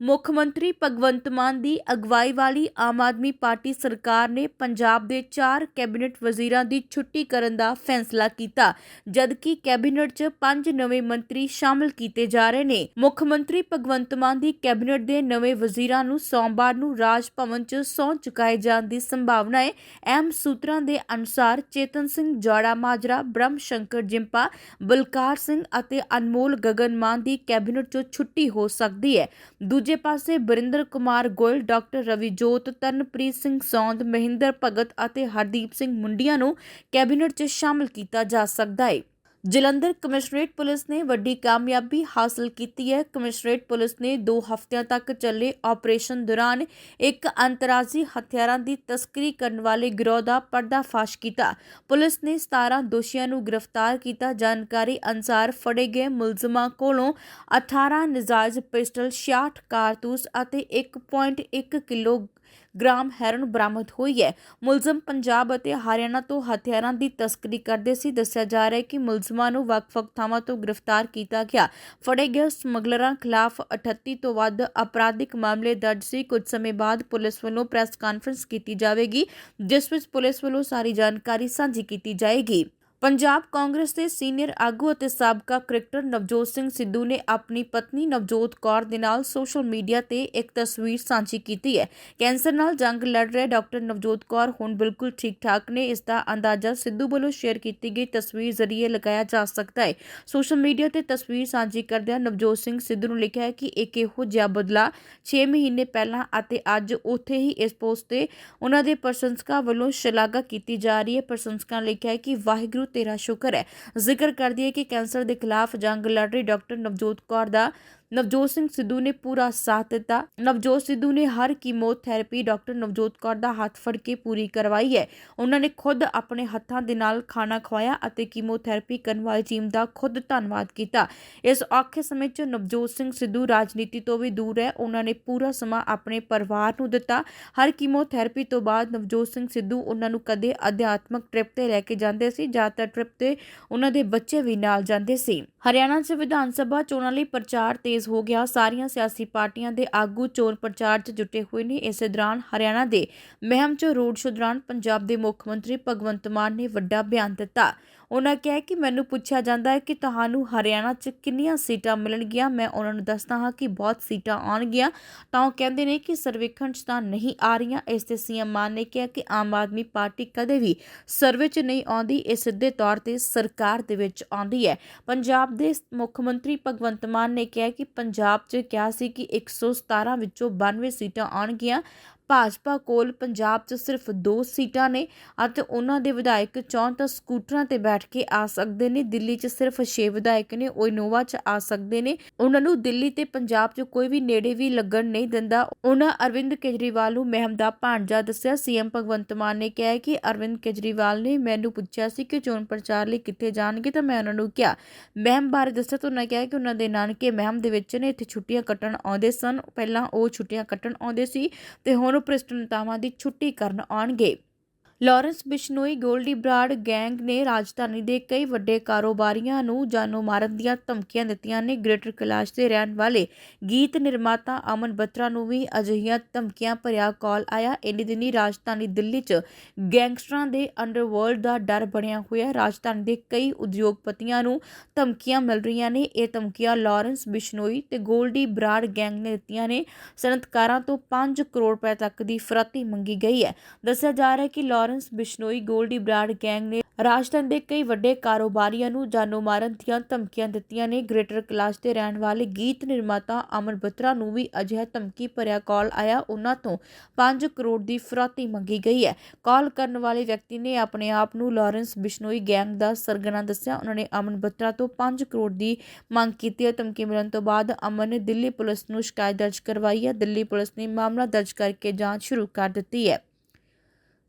ਮੁੱਖ ਮੰਤਰੀ ਭਗਵੰਤ ਮਾਨ ਦੀ ਅਗਵਾਈ ਵਾਲੀ ਆਮ ਆਦਮੀ ਪਾਰਟੀ ਸਰਕਾਰ ਨੇ ਪੰਜਾਬ ਦੇ ਚਾਰ ਕੈਬਨਿਟ ਵਜ਼ੀਰਾਂ ਦੀ ਛੁੱਟੀ ਕਰਨ ਦਾ ਫੈਸਲਾ ਕੀਤਾ, ਜਦਕਿ ਕੈਬਨਿਟ 'ਚ ਪੰਜ ਨਵੇਂ ਮੰਤਰੀ ਸ਼ਾਮਲ ਕੀਤੇ ਜਾ ਰਹੇ ਨੇ। ਮੁੱਖ ਮੰਤਰੀ ਭਗਵੰਤ ਮਾਨ ਦੀ ਕੈਬਨਿਟ ਦੇ ਨਵੇਂ ਵਜ਼ੀਰਾਂ ਨੂੰ ਸੋਮਵਾਰ ਨੂੰ ਰਾਜ ਭਵਨ 'ਚ ਸਹੁੰ ਚੁਕਾਏ ਜਾਣ ਦੀ ਸੰਭਾਵਨਾ ਹੈ ਅਹਿਮ ਸੂਤਰਾਂ ਦੇ ਅਨੁਸਾਰ ਚੇਤਨ ਸਿੰਘ ਜੋੜਾ, ਮਾਜਰਾ, ਬ੍ਰਹਮ ਸ਼ੰਕਰ ਜਿੰਪਾ, ਬਲਕਾਰ ਸਿੰਘ ਅਤੇ ਅਨਮੋਲ ਗਗਨ ਮਾਨ ਦੀ ਕੈਬਨਿਟ 'ਚੋਂ ਛੁੱਟੀ ਹੋ ਸਕਦੀ ਹੈ ਦੂਜੇ ਦੂਜੇ ਪਾਸੇ ਬਰਿੰਦਰ ਕੁਮਾਰ ਗੋਇਲ, ਡਾਕਟਰ ਰਵੀਜੋਤ, ਤਰਨਪ੍ਰੀਤ ਸਿੰਘ ਸੌਂਦ, ਮਹਿੰਦਰ ਭਗਤ ਅਤੇ ਹਰਦੀਪ ਸਿੰਘ ਮੁੰਡੀਆਂ ਨੂੰ ਕੈਬਨਿਟ 'ਚ ਸ਼ਾਮਲ ਕੀਤਾ ਜਾ ਸਕਦਾ ਹੈ ਜਲੰਧਰ ਕਮਿਸ਼ਨਰੇਟ ਪੁਲਿਸ ਨੇ ਵੱਡੀ ਕਾਮਯਾਬੀ ਹਾਸਲ ਕੀਤੀ ਹੈ। ਕਮਿਸ਼ਨਰੇਟ ਪੁਲਿਸ ਨੇ 2 ਹਫ਼ਤਿਆਂ ਤੱਕ ਚੱਲੇ ਆਪਰੇਸ਼ਨ ਦੌਰਾਨ ਇੱਕ ਅੰਤਰਰਾਜੀ ਹਥਿਆਰਾਂ ਦੀ ਤਸਕਰੀ ਕਰਨ ਵਾਲੇ ਗਿਰੋਹ ਦਾ ਪਰਦਾਫਾਸ਼ ਕੀਤਾ। ਪੁਲਿਸ ਨੇ 17 ਦੋਸ਼ੀਆਂ ਨੂੰ ਗ੍ਰਿਫਤਾਰ ਕੀਤਾ। ਜਾਣਕਾਰੀ ਅਨੁਸਾਰ ਫੜੇ ਗਏ ਮੁਲਜ਼ਮਾਂ ਕੋਲੋਂ 18 ਨਜਾਇਜ਼ ਪਿਸਟਲ 66 ਕਾਰਤੂਸ ਅਤੇ 1.1 ਕਿਲੋ ਗ੍ਰਾਮ ਹੈਰਨ ਬਰਾਮਦ ਹੋਈ ਹੈ। ਮੁਲਜ਼ਮ ਪੰਜਾਬ ਅਤੇ ਹਰਿਆਣਾ ਤੋਂ ਹਥਿਆਰਾਂ ਦੀ ਤਸਕਰੀ ਕਰਦੇ ਸੀ। ਦੱਸਿਆ ਜਾ ਰਿਹਾ ਹੈ ਕਿ ਮੁਲਜ਼ਮਾਂ ਨੂੰ ਵੱਖ-ਵੱਖ ਥਾਵਾਂ ਤੋਂ ਗ੍ਰਿਫਤਾਰ ਕੀਤਾ ਗਿਆ। ਫੜੇ ਗਏ ਸਮਗਲਰਾਂ ਖਿਲਾਫ 38 ਤੋਂ ਵੱਧ ਅਪਰਾਧਿਕ ਮਾਮਲੇ ਦਰਜ ਸੀ। ਕੁਝ ਸਮੇਂ ਬਾਅਦ ਪੁਲਿਸ ਵੱਲੋਂ ਪ੍ਰੈਸ ਕਾਨਫਰੰਸ ਕੀਤੀ ਜਾਵੇਗੀ, ਜਿਸ ਵਿੱਚ ਪੁਲਿਸ ਵੱਲੋਂ ਸਾਰੀ ਜਾਣਕਾਰੀ ਸਾਂਝੀ ਕੀਤੀ ਜਾਏਗੀ। ਪੰਜਾਬ ਕਾਂਗਰਸ ਦੇ ਸੀਨੀਅਰ ਆਗੂ ਅਤੇ ਸਾਬਕਾ ਕ੍ਰਿਕਟਰ ਨਵਜੋਤ ਸਿੰਘ ਸਿੱਧੂ ਨੇ ਆਪਣੀ ਪਤਨੀ ਨਵਜੋਤ ਕੌਰ ਦੇ ਨਾਲ ਸੋਸ਼ਲ ਮੀਡੀਆ ਤੇ ਇੱਕ ਤਸਵੀਰ ਸਾਂਝੀ ਕੀਤੀ ਹੈ। ਕੈਂਸਰ ਨਾਲ ਜੰਗ ਲੜ ਰਹੇ ਡਾਕਟਰ ਨਵਜੋਤ ਕੌਰ ਹੁਣ ਬਿਲਕੁਲ ਠੀਕ-ਠਾਕ ਨੇ। ਇਸ ਦਾ ਅੰਦਾਜ਼ਾ ਸਿੱਧੂ ਵੱਲੋਂ ਸ਼ੇਅਰ ਕੀਤੀ ਗਈ ਤਸਵੀਰ ਜ਼ਰੀਏ ਲਗਾਇਆ ਜਾ ਸਕਦਾ ਹੈ। ਸੋਸ਼ਲ ਮੀਡੀਆ ਤੇ ਤਸਵੀਰ ਸਾਂਝੀ ਕਰਦਿਆਂ ਨਵਜੋਤ ਸਿੰਘ ਸਿੱਧੂ ਨੂੰ ਲਿਖਿਆ ਹੈ ਕਿ ਇੱਕ ਇਹੋ ਜਿਹਾ ਬਦਲਾ 6 ਮਹੀਨੇ ਪਹਿਲਾਂ ਅਤੇ ਅੱਜ ਉੱਥੇ ਹੀ ਇਸ ਪੋਸਟ ਤੇ ਉਹਨਾਂ ਦੇ ਪ੍ਰਸ਼ੰਸਕਾਂ ਵੱਲੋਂ ਸ਼ਲਾਘਾ ਕੀਤੀ ਜਾ ਰਹੀ ਹੈ। ਪ੍ਰਸ਼ੰਸਕਾਂ ਨੇ ਲਿਖਿਆ ਹੈ ਕਿ ਵਾਹਿਗੁਰੂ ਤੇਰਾ ਸ਼ੁਕਰ ਹੈ। ਜ਼ਿਕਰ ਕਰਦੀ ਹੈ ਕਿ ਕੈਂਸਰ ਦੇ ਖਿਲਾਫ ਜੰਗ ਲੜ ਰਹੀ ਡਾਕਟਰ ਨਵਜੋਤ ਕੌਰ ਦਾ ਨਵਜੋਤ ਸਿੰਘ ਸਿੱਧੂ ਨੇ ਪੂਰਾ ਸਾਥ ਦਿੱਤਾ। ਨਵਜੋਤ ਸਿੱਧੂ ਨੇ ਹਰ ਕੀਮੋਥੈਰੇਪੀ ਡਾਕਟਰ ਨਵਜੋਤ ਕੌਰ ਦਾ ਹੱਥ ਫੜ ਕੇ ਪੂਰੀ ਕਰਵਾਈ ਹੈ। ਉਹਨਾਂ ਨੇ ਖੁਦ ਆਪਣੇ ਹੱਥਾਂ ਦੇ ਨਾਲ ਖਾਣਾ ਖਵਾਇਆ ਅਤੇ ਕੀਮੋਥੈਰੇਪੀ ਕਰਨ ਵਾਲੀ ਟੀਮ ਦਾ ਖੁਦ ਧੰਨਵਾਦ ਕੀਤਾ। ਇਸ ਔਖੇ ਸਮੇਂ 'ਚ ਨਵਜੋਤ ਸਿੰਘ ਸਿੱਧੂ ਰਾਜਨੀਤੀ ਤੋਂ ਵੀ ਦੂਰ ਹੈ। ਉਹਨਾਂ ਨੇ ਪੂਰਾ ਸਮਾਂ ਆਪਣੇ ਪਰਿਵਾਰ ਨੂੰ ਦਿੱਤਾ। ਹਰ ਕੀਮੋਥੈਰੇਪੀ ਤੋਂ ਬਾਅਦ ਨਵਜੋਤ ਸਿੰਘ ਸਿੱਧੂ ਉਹਨਾਂ ਨੂੰ ਕਦੇ ਅਧਿਆਤਮਕ ਟ੍ਰਿਪ ਤੇ ਲੈ ਕੇ ਜਾਂਦੇ ਸੀ। ਜ਼ਿਆਦਾਤਰ ਟ੍ਰਿਪ ਤੇ ਉਹਨਾਂ ਦੇ ਬੱਚੇ ਵੀ ਨਾਲ ਜਾਂਦੇ ਸੀ। ਹਰਿਆਣਾ 'ਚ ਵਿਧਾਨ ਸਭਾ ਚੋਣਾਂ ਲਈ ਪ੍ਰਚਾਰ ਤੇਜ਼ ਹੋ ਗਿਆ। ਸਾਰੀਆਂ ਸਿਆਸੀ ਪਾਰਟੀਆਂ ਦੇ ਆਗੂ ਚੋਣ ਪ੍ਰਚਾਰ 'ਚ ਜੁਟੇ ਹੋਏ ਨੇ। ਇਸੇ ਦੌਰਾਨ ਹਰਿਆਣਾ ਦੇ ਮਹਿਮ 'ਚ ਰੋਡ ਸ਼ੋ ਦੌਰਾਨ ਪੰਜਾਬ ਦੇ ਮੁੱਖ ਮੰਤਰੀ ਭਗਵੰਤ ਮਾਨ ਨੇ ਵੱਡਾ ਬਿਆਨ ਦਿੱਤਾ। ਉਹਨਾਂ ਕਿਹਾ ਕਿ ਮੈਨੂੰ ਪੁੱਛਿਆ ਜਾਂਦਾ ਹੈ ਕਿ ਤੁਹਾਨੂੰ ਹਰਿਆਣਾ 'ਚ ਕਿੰਨੀਆਂ ਸੀਟਾਂ ਮਿਲਣਗੀਆਂ? ਮੈਂ ਉਹਨਾਂ ਨੂੰ ਦੱਸਦਾ ਹਾਂ ਕਿ ਬਹੁਤ ਸੀਟਾਂ ਆਉਣਗੀਆਂ। ਤਾਂ ਉਹ ਕਹਿੰਦੇ ਨੇ ਕਿ ਸਰਵੇਖਣ 'ਚ ਤਾਂ ਨਹੀਂ ਆ ਰਹੀਆਂ। ਇਸ ਤੇ ਸੀਐਮ ਮਾਨ ਨੇ ਕਿਹਾ ਕਿ ਆਮ ਆਦਮੀ ਪਾਰਟੀ ਕਦੇ ਵੀ ਸਰਵੇ 'ਚ ਨਹੀਂ ਆਉਂਦੀ। ਇਹ ਸਿੱਧੇ ਤੌਰ ਤੇ ਸਰਕਾਰ ਦੇ ਵਿੱਚ ਆਉਂਦੀ ਹੈ। ਪੰਜਾਬ ਦੇ ਮੁੱਖ ਮੰਤਰੀ ਭਗਵੰਤ ਮਾਨ ਨੇ ਕਿਹਾ ਕਿ ਪੰਜਾਬ 'ਚ ਕਿਹਾ ਸੀ ਕਿ 117 ਵਿੱਚੋਂ 92 ਸੀਟਾਂ ਆਉਣਗੀਆਂ। ਭਾਜਪਾ ਕੋਲ ਪੰਜਾਬ 'ਚ ਸਿਰਫ ਦੋ ਸੀਟਾਂ ਨੇ ਅਤੇ ਉਹਨਾਂ ਦੇ ਵਿਧਾਇਕ ਚੌਂ ਤਾਂ ਸਕੂਟਰਾਂ ਤੇ ਬੈਠ ਕੇ ਆ ਸਕਦੇ ਨੇ, ਦਿੱਲੀ 'ਚ ਸਿਰਫ 6 ਵਿਧਾਇਕ ਨੇ, ਉਹ ਇਨੋਵਾ 'ਚ ਆ ਸਕਦੇ ਨੇ। ਉਹਨਾਂ ਨੂੰ ਦਿੱਲੀ ਤੇ ਪੰਜਾਬ 'ਚ ਕੋਈ ਵੀ ਨੇੜੇ ਵੀ ਲੱਗਣ ਨਹੀਂ ਦਿੰਦਾ। ਉਹਨਾਂ ਅਰਵਿੰਦ ਕੇਜਰੀਵਾਲ ਨੂੰ ਮਹਿਮ ਦਾ ਭਾਂਜਾ ਦੱਸਿਆ। ਸੀਐਮ ਭਗਵੰਤ ਮਾਨ ਨੇ ਕਿਹਾ ਕਿ ਅਰਵਿੰਦ ਕੇਜਰੀਵਾਲ ਨੇ ਮੈਨੂੰ ਪੁੱਛਿਆ ਸੀ ਕਿ ਚੋਣ ਪ੍ਰਚਾਰ ਲਈ ਕਿੱਥੇ ਜਾਣਗੇ ਤਾਂ ਮੈਂ ਉਹਨਾਂ ਨੂੰ ਕਿਹਾ। ਮਹਿਮ ਬਾਰੇ ਦੱਸਿਆ ਤਾਂ ਉਹਨਾਂ ਕਿਹਾ ਕਿ ਉਹਨਾਂ ਦੇ ਨਾਨਕੇ ਮਹਿਮ ਦੇ ਵਿੱਚ ਨੇ, ਇੱਥੇ ਛੁੱਟੀਆਂ ਕੱਟਣ ਆਉਂਦੇ ਸਨ। ਪਹਿਲਾਂ ਉਹ ਛੁੱਟੀਆਂ ਕੱਟਣ ਆਉਂਦੇ ਸੀ ਤੇ ਹੁਣ ਉਹ ਭ੍ਰਿਸ਼ਟ ਦੀ ਛੁੱਟੀ ਕਰਨ ਆਉਣਗੇ। ਲਾਰੈਂਸ ਬਿਸ਼ਨੋਈ ਗੋਲਡੀ ਬਰਾਡ ਗੈਂਗ ਨੇ ਰਾਜਧਾਨੀ ਦੇ ਕਈ ਵੱਡੇ ਕਾਰੋਬਾਰੀਆਂ ਨੂੰ ਜਾਨੋਂ ਮਾਰਨ ਦੀਆਂ ਧਮਕੀਆਂ ਦਿੱਤੀਆਂ ਨੇ। ਗ੍ਰੇਟਰ ਕੈਲਾਸ਼ ਦੇ ਰਹਿਣ ਵਾਲੇ ਗੀਤ ਨਿਰਮਾਤਾ ਅਮਨ ਬੱਤਰਾ ਨੂੰ ਵੀ ਅਜਿਹੀਆਂ ਧਮਕੀਆਂ ਭਰਿਆ ਕਾਲ ਆਇਆ। ਇੰਨੇ ਦਿਨੀ ਰਾਜਧਾਨੀ ਦਿੱਲੀ 'ਚ ਗੈਂਗਸਟਰਾਂ ਦੇ ਅੰਡਰਵਰਲਡ ਦਾ ਡਰ ਬਣਿਆ ਹੋਇਆ ਰਾਜਧਾਨੀ ਦੇ ਕਈ ਉਦਯੋਗਪਤੀਆਂ ਨੂੰ ਧਮਕੀਆਂ ਮਿਲ ਰਹੀਆਂ ਨੇ। ਇਹ ਧਮਕੀਆਂ ਲਾਰੈਂਸ ਬਿਸ਼ਨੋਈ ਤੇ ਗੋਲਡੀ ਬਰਾਡ ਗੈਂਗ ਨੇ ਦਿੱਤੀਆਂ ਨੇ। ਸਨਅਤਕਾਰਾਂ ਤੋਂ 5 ਕਰੋੜ ਰੁਪਏ ਤੱਕ ਦੀ ਫਰਤੀ ਮੰਗੀ ਗਈ ਹੈ। ਦੱਸਿਆ ਜਾ ਰਿਹਾ ਹੈ ਕਿ ਲਾਰੈਂਸ ਬਿਸ਼ਨੋਈ ਗੋਲਡੀ ਬਰਾਡ ਗੈਂਗ ਨੇ ਰਾਜਸਥਾਨ ਦੇ ਕਈ ਵੱਡੇ ਕਾਰੋਬਾਰੀਆਂ ਨੂੰ ਜਾਨੋਂ ਮਾਰਨ ਦੀਆਂ ਧਮਕੀਆਂ ਦਿੱਤੀਆਂ ਨੇ। ਗ੍ਰੇਟਰ ਕਲਾਸ ਦੇ ਰਹਿਣ ਵਾਲੇ ਗੀਤ ਨਿਰਮਾਤਾ ਅਮਨ ਬਤਰਾ ਨੂੰ ਵੀ ਅਜਿਹਾ ਧਮਕੀ ਭਰਿਆ ਕਾਲ ਆਇਆ। ਉਹਨਾਂ ਤੋਂ 5 ਕਰੋੜ ਦੀ ਫਰੋਤੀ ਮੰਗੀ ਗਈ ਹੈ। ਕਾਲ ਕਰਨ ਵਾਲੇ ਵਿਅਕਤੀ ਨੇ ਆਪਣੇ ਆਪ ਨੂੰ ਲਾਰੈਂਸ ਬਿਸ਼ਨੋਈ ਗੈਂਗ ਦਾ ਸਰਗਨਾ ਦੱਸਿਆ। ਉਹਨਾਂ ਨੇ ਅਮਨ ਬਤਰਾ ਤੋਂ 5 ਕਰੋੜ ਦੀ ਮੰਗ ਕੀਤੀ ਹੈ। ਧਮਕੀ ਮਿਲਣ ਤੋਂ ਬਾਅਦ ਅਮਨ ਨੇ ਦਿੱਲੀ ਪੁਲਿਸ ਨੂੰ ਸ਼ਿਕਾਇਤ ਦਰਜ ਕਰਵਾਈ ਹੈ। ਦਿੱਲੀ ਪੁਲਿਸ ਨੇ ਮਾਮਲਾ ਦਰਜ ਕਰਕੇ ਜਾਂਚ ਸ਼ੁਰੂ ਕਰ ਦਿੱਤੀ ਹੈ।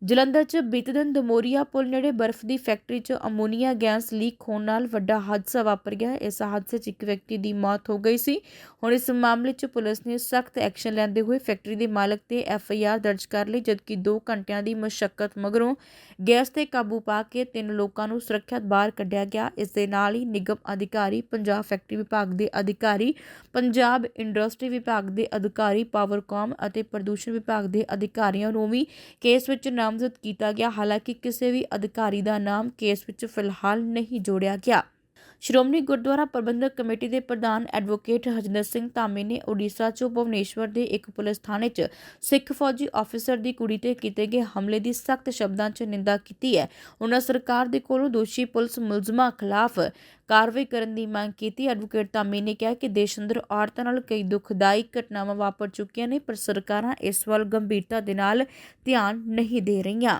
ਜਲੰਧਰ 'ਚ ਬੀਤੇ ਦਿਨ ਦਮੋਰੀਆ ਪੁਲ ਨੇੜੇ ਬਰਫ਼ ਦੀ ਫੈਕਟਰੀ 'ਚ ਅਮੋਨੀਆ ਗੈਸ ਲੀਕ ਹੋਣ ਨਾਲ ਵੱਡਾ ਹਾਦਸਾ ਵਾਪਰ ਗਿਆ। ਇਸ ਹਾਦਸੇ 'ਚ ਇੱਕ ਵਿਅਕਤੀ ਦੀ ਮੌਤ ਹੋ ਗਈ ਸੀ। ਹੁਣ ਇਸ ਮਾਮਲੇ 'ਚ ਪੁਲਿਸ ਨੇ ਸਖਤ ਐਕਸ਼ਨ ਲੈਂਦੇ ਹੋਏ ਫੈਕਟਰੀ ਦੇ ਮਾਲਕ ਤੇ ਐਫ ਆਈ ਆਰ ਦਰਜ ਕਰ ਲਈ, ਜਦਕਿ 2 ਘੰਟਿਆਂ ਦੀ ਮਸ਼ੱਕਤ ਮਗਰੋਂ ਗੈਸ ਤੇ ਕਾਬੂ ਪਾ ਕੇ ਤਿੰਨ ਲੋਕਾਂ ਨੂੰ ਸੁਰੱਖਿਅਤ ਬਾਹਰ ਕੱਢਿਆ ਗਿਆ। ਇਸ ਦੇ ਨਾਲ ਹੀ ਨਿਗਮ ਅਧਿਕਾਰੀ, ਪੰਜਾਬ ਫੈਕਟਰੀ ਵਿਭਾਗ ਦੇ ਅਧਿਕਾਰੀ, ਪੰਜਾਬ ਇੰਡਸਟਰੀ ਵਿਭਾਗ ਦੇ ਅਧਿਕਾਰੀ, ਪਾਵਰਕਾਮ ਅਤੇ ਪ੍ਰਦੂਸ਼ਣ ਵਿਭਾਗ ਦੇ ਅਧਿਕਾਰੀਆਂ ਨੂੰ ਵੀ ਕੇਸ ਵਿੱਚ ਨਾਮਜ਼ਦ ਕੀਤਾ ਗਿਆ। ਹਾਲਾਂਕਿ ਕਿਸੇ ਵੀ ਅਧਿਕਾਰੀ ਦਾ ਨਾਮ ਕੇਸ ਵਿੱਚ ਫਿਲਹਾਲ ਨਹੀਂ ਜੋੜਿਆ ਗਿਆ। ਸ਼੍ਰੋਮਣੀ ਗੁਰਦੁਆਰਾ ਪ੍ਰਬੰਧਕ ਕਮੇਟੀ ਦੇ ਪ੍ਰਧਾਨ ਐਡਵੋਕੇਟ ਹਰਜਿੰਦਰ ਸਿੰਘ ਧਾਮੀ ਨੇ ਓਡੀਸ਼ਾ 'ਚ ਭੁਵਨੇਸ਼ਵਰ ਦੇ ਇੱਕ ਪੁਲਿਸ ਥਾਣੇ 'ਚ ਸਿੱਖ ਫੌਜੀ ਅਫਸਰ ਦੀ ਕੁੜੀ ਤੇ ਕੀਤੇ ਗਏ ਹਮਲੇ ਦੀ ਸਖਤ ਸ਼ਬਦਾਂ 'ਚ ਨਿੰਦਾ ਕੀਤੀ ਹੈ। ਉਹਨਾਂ ਸਰਕਾਰ ਦੇ ਕੋਲੋਂ ਦੋਸ਼ੀ ਪੁਲਿਸ ਮੁਲਜ਼ਮਾਂ ਖਿਲਾਫ ਕਾਰਵਾਈ ਕਰਨ ਦੀ ਮੰਗ ਕੀਤੀ। ਐਡਵੋਕੇਟ ਧਾਮੀ ਨੇ ਕਿਹਾ ਕਿ ਦੇਸ਼ ਅੰਦਰ ਔਰਤਾਂ ਨਾਲ ਕਈ ਦੁਖਦਾਈ ਘਟਨਾਵਾਂ ਵਾਪਰ ਚੁੱਕੀਆਂ ਨੇ, ਪਰ ਸਰਕਾਰਾਂ ਇਸ ਵੱਲ ਗੰਭੀਰਤਾ ਦੇ ਨਾਲ ਧਿਆਨ ਨਹੀਂ ਦੇ ਰਹੀਆਂ।